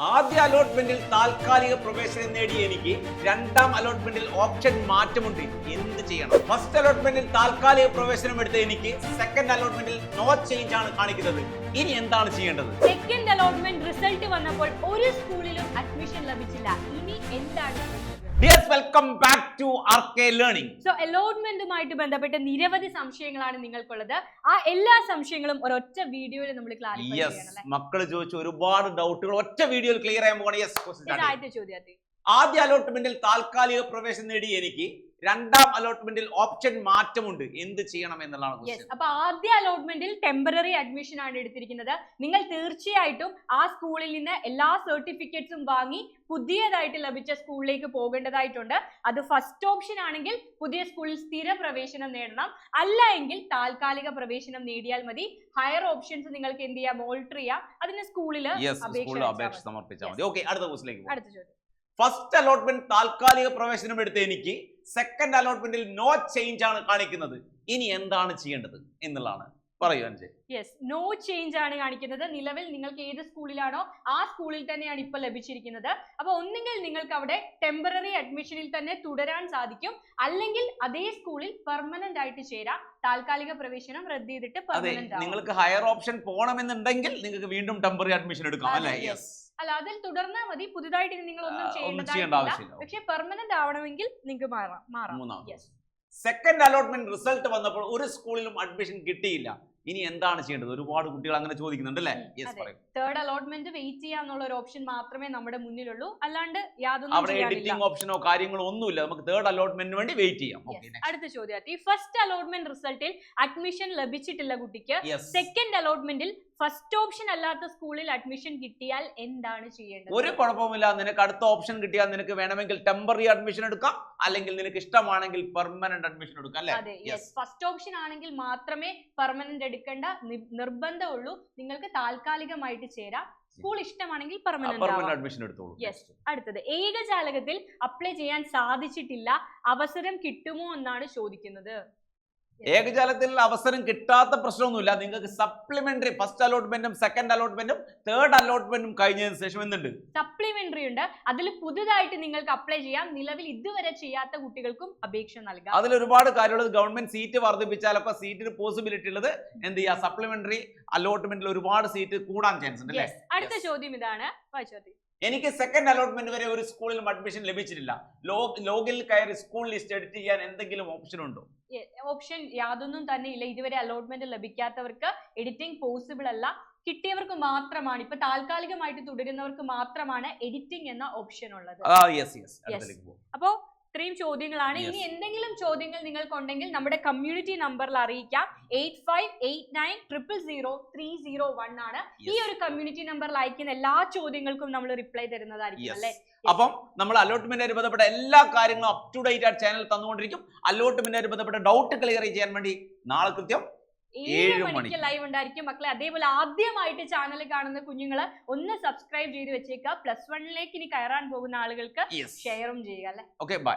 ആദ്യ അലോട്ട്മെന്റിൽ താൽക്കാലിക പ്രവേശനം നേടിയ എനിക്ക് രണ്ടാം അലോട്ട്മെന്റിൽ ഓപ്ഷൻ മാറ്റമുണ്ട്. എന്ത് ചെയ്യണം? ഫസ്റ്റ് അലോട്ട്മെന്റിൽ താൽക്കാലിക പ്രവേശനം എടുത്ത എനിക്ക് സെക്കൻഡ് അലോട്ട്മെന്റിൽ നോ ചേഞ്ച് ആണ് കാണിക്കുന്നത്. ഇനി എന്താണ് ചെയ്യേണ്ടത്? സെക്കൻഡ് അലോട്ട്മെന്റ് റിസൾട്ട് വന്നപ്പോൾ ഒരു സ്കൂളിലും അഡ്മിഷൻ ലഭിച്ചില്ല. ഇനി എന്താണ് dears welcome back to R K learning so അലോട്ട്മെന്റുമായിട്ട് ബന്ധപ്പെട്ട് നിരവധി സംശയങ്ങളാണ് നിങ്ങൾക്കുള്ളത്. ആ എല്ലാ സംശയങ്ങളും ഒരൊറ്റ വീഡിയോയിൽ നമ്മൾ ക്ലാരിഫൈ ചെയ്യണം മക്കൾ ചോദിച്ച ഒരുപാട് ഡൗട്ടുകൾ ഒറ്റ വീഡിയോയിൽ ക്ലിയർ ചെയ്യാൻ പോകണം. യെസ് ആദ്യ? അലോട്ട്മെന്റിൽ താൽക്കാലിക പ്രവേശനം നേടി എനിക്ക് രണ്ടാം അലോട്ട്മെന്റിൽ ഓപ്ഷൻ മാറ്റമുണ്ട്. എന്ത് ചെയ്യണം എന്നുള്ളതാണ്. അപ്പൊ ആദ്യ അലോട്ട്മെന്റിൽ ടെമ്പററി അഡ്മിഷൻ ആണ് എടുത്തിരിക്കുന്നത്. നിങ്ങൾ തീർച്ചയായിട്ടും ആ സ്കൂളിൽ നിന്ന് എല്ലാ സർട്ടിഫിക്കറ്റ്സും വാങ്ങി പുതിയതായിട്ട് ലഭിച്ച സ്കൂളിലേക്ക് പോകേണ്ടതായിട്ടുണ്ട്. അത് ഫസ്റ്റ് ഓപ്ഷൻ ആണെങ്കിൽ പുതിയ സ്കൂളിൽ സ്ഥിര പ്രവേശനം നേടണം. അല്ല എങ്കിൽ താൽക്കാലിക പ്രവേശനം നേടിയാൽ മതി. ഹയർ ഓപ്ഷൻസ് നിങ്ങൾക്ക് എന്ത് ചെയ്യാം? ഓൾട്ടർ ചെയ്യാം. അതിന് സ്കൂളിൽ അപേക്ഷ. സമർപ്പിച്ചാൽ മതി. ഓക്കെ അടുത്ത ക്വസ്റ്റിലേക്ക് അടുത്ത ചോദ്യം. ഫസ്റ്റ് അലോട്ട്മെന്റ് താൽക്കാലിക പ്രവേശനം എടുത്ത എനിക്ക്. സെക്കൻഡ് അലോട്ട്മെന്റിൽ നോ ചേഞ്ച് ആണ് കാണിക്കുന്നത്. ഇനി എന്താണ് ചെയ്യേണ്ടത് എന്നുള്ളതാണ്. പറയൂ യെസ് നോ ചേഞ്ച് ആണ് കാണിക്കുന്നത്. നിലവിൽ നിങ്ങൾക്ക് ഏത് സ്കൂളിലാണോ ആ സ്കൂളിൽ തന്നെയാണ് ഇപ്പൊ ലഭിച്ചിരിക്കുന്നത്. അപ്പൊ ഒന്നുകിൽ നിങ്ങൾക്ക് അവിടെ ടെമ്പററി അഡ്മിഷനിൽ തന്നെ തുടരാൻ സാധിക്കും. അല്ലെങ്കിൽ അതേ സ്കൂളിൽ പെർമനന്റ് ആയിട്ട് ചേരാം. താൽക്കാലിക പ്രവേശനം റദ്ദ് ചെയ്തിട്ട് പെർമനന്റ് നിങ്ങൾക്ക് ഹയർ ഓപ്ഷൻ പോകണമെന്നുണ്ടെങ്കിൽ നിങ്ങൾക്ക് വീണ്ടും ടെമ്പററി അഡ്മിഷൻ എടുക്കാം അല്ലേ? യെസ് അല്ല അതിൽ തുടർന്നാൽ മതി. പുതുതായിട്ട് നിങ്ങൾ ഒന്നും ഒന്നും ചെയ്യേണ്ട ചെയ്യേണ്ടതായിട്ടില്ല ആവശ്യമില്ല. പക്ഷെ പെർമനന്റ് ആവണമെങ്കിൽ നിങ്ങൾക്ക് മാറാം. മാറാം. സെക്കൻഡ് അലോട്ട്മെന്റ് റിസൾട്ട് വന്നപ്പോൾ ഒരു സ്കൂളിലും അഡ്മിഷൻ കിട്ടിയില്ല. ഇനി എന്താണ് ചെയ്യേണ്ടത്? ഒരുപാട് കുട്ടികൾ അങ്ങനെ ചോദിക്കുന്നുണ്ട് അല്ലേ. തേർഡ് അലോട്ട്മെന്റ് വെയിറ്റ് ചെയ്യാന്നുള്ള ഒരു ഓപ്ഷൻ മാത്രമേ നമ്മുടെ മുന്നിലുള്ളൂ. അല്ലാണ്ട് യാതൊന്നും അവിടെ എഡിറ്റിംഗ് ഓപ്ഷനോ കാര്യങ്ങളോ ഒന്നുമില്ല. നമുക്ക് തേർഡ് അലോട്ട്മെന്റിന് വേണ്ടി വെയിറ്റ് ചെയ്യാം. അടുത്ത ചോദ്യം. ഫസ്റ്റ് അലോട്ട്മെന്റ് റിസൾട്ടിൽ അഡ്മിഷൻ ലഭിച്ചിട്ടില്ല കുട്ടിക്ക്. സെക്കൻഡ് അലോട്ട്മെന്റിൽ ഫസ്റ്റ് ഓപ്ഷൻ അല്ലാത്ത സ്കൂളിൽ അഡ്മിഷൻ കിട്ടിയാൽ എന്താണ് ചെയ്യേണ്ടത്? ഒരു കുഴപ്പമില്ല നിനക്ക് അടുത്ത ഓപ്ഷൻ കിട്ടിയാൽ നിനക്ക് വേണമെങ്കിൽ ടെമ്പററി അഡ്മിഷൻ എടുക്കാം. അല്ലെങ്കിൽ നിനക്ക് ഇഷ്ടമാണെങ്കിൽ പെർമനന്റ് അഡ്മിഷൻ എടുക്കാം അല്ലേ? അതെ യെസ് ഫസ്റ്റ് ഓപ്ഷൻ ആണെങ്കിൽ മാത്രമേ പെർമനന്റ് എടുക്കേണ്ട നിർബന്ധമുള്ളൂ. നിങ്ങൾക്ക് താൽക്കാലികമായിട്ട് ചേരാം. സ്കൂൾ ഇഷ്ടമാണെങ്കിൽ പെർമനന്റ് അഡ്മിഷൻ എടുത്തോളൂ. യെസ് അടുത്തത്. ഏകജാലകത്തിൽ അപ്ലൈ ചെയ്യാൻ സാധിച്ചിട്ടില്ല. അവസരം കിട്ടുമോ എന്നാണ് ചോദിക്കുന്നത്. ഏകജാലത്തിൽ അവസരം കിട്ടാത്ത പ്രശ്നമൊന്നുമില്ല. നിങ്ങൾക്ക് സപ്ലിമെന്ററി ഫസ്റ്റ് അലോട്ട്മെന്റും സെക്കൻഡ് അലോട്ട്മെന്റും തേർഡ് അലോട്ട്മെന്റും കഴിഞ്ഞതിന് ശേഷം എന്തുണ്ട്? സപ്ലിമെന്ററി ഉണ്ട്. അതിൽ പുതുതായിട്ട് നിങ്ങൾക്ക് അപ്ലൈ ചെയ്യാം. നിലവിൽ ഇതുവരെ ചെയ്യാത്ത കുട്ടികൾക്കും അപേക്ഷ നൽകാം. അതിൽ ഒരുപാട് കാര്യമുള്ളത്. ഗവൺമെന്റ് സീറ്റ് വർദ്ധിപ്പിച്ചാലൊക്കെ സീറ്റിന് പോസിബിലിറ്റി ഉള്ളത് എന്ത് ചെയ്യുക സപ്ലിമെന്ററി അലോട്ട്മെന്റിൽ ഒരുപാട് സീറ്റ് കൂടാൻ ചാൻസ് ഉണ്ട് അടുത്ത ചോദ്യം ഇതാണ്. വായിച്ചോദ്യം എനിക്ക് സെക്കൻഡ് അലോട്ട്മെന്റ് വരെ ഒരു സ്കൂളിലും അഡ്മിഷൻ ലഭിച്ചിട്ടില്ല. ലോഗിൽ കയറി സ്കൂൾ ലിസ്റ്റ് എഡിറ്റ് ചെയ്യാൻ എന്തെങ്കിലും ഓപ്ഷൻ ഉണ്ടോ? ഓപ്ഷൻ യാതൊന്നും തന്നെ ഇല്ല. ഇതുവരെ അലോട്ട്മെന്റ് ലഭിക്കാത്തവർക്ക് എഡിറ്റിംഗ് പോസിബിൾ അല്ല. കിട്ടിയവർക്ക് മാത്രമാണ്. ഇപ്പൊ താൽക്കാലികമായിട്ട് തുടരുന്നവർക്ക് മാത്രമാണ് എഡിറ്റിംഗ് എന്ന ഓപ്ഷൻ ഉള്ളത്. പോകും. അപ്പോ ഇത്രയും ചോദ്യങ്ങളാണ്. ഇനി എന്തെങ്കിലും ചോദ്യങ്ങൾ നിങ്ങൾക്കുണ്ടെങ്കിൽ നമ്മുടെ കമ്മ്യൂണിറ്റി നമ്പറിൽ അറിയിക്കാം. Eight five eight nine triple zero three zero one ആണ്. ഈ ഒരു കമ്മ്യൂണിറ്റി നമ്പറിൽ അയക്കുന്ന എല്ലാ ചോദ്യങ്ങൾക്കും നമ്മൾ റിപ്ലൈ തരുന്നതായിരിക്കും. അല്ലേ? അപ്പം നമ്മൾ അലോട്ട്മെന്റ് ബന്ധപ്പെട്ട എല്ലാ കാര്യങ്ങളും അപ് ടു ഡേറ്റ് ആയിട്ട് ചാനൽ തന്നുകൊണ്ടിരിക്കും. അലോട്ട്മെന്റ് ബന്ധപ്പെട്ട ഡൗട്ട് ക്ലിയർ ചെയ്യാൻ വേണ്ടി നാളെ കൃത്യം ഏഴ് മണിക്ക്. ലൈവ് ഉണ്ടായിരിക്കും. മക്കളെ അതേപോലെ ആദ്യമായിട്ട് ചാനൽ കാണുന്ന കുഞ്ഞുങ്ങൾ ഒന്ന് സബ്സ്ക്രൈബ് ചെയ്ത് വെച്ചേക്കുക. പ്ലസ് വണ്ണിലേക്ക് ഇനി കയറാൻ പോകുന്ന ആളുകൾക്ക് ഷെയറും ചെയ്യുക അല്ലെ? Okay bye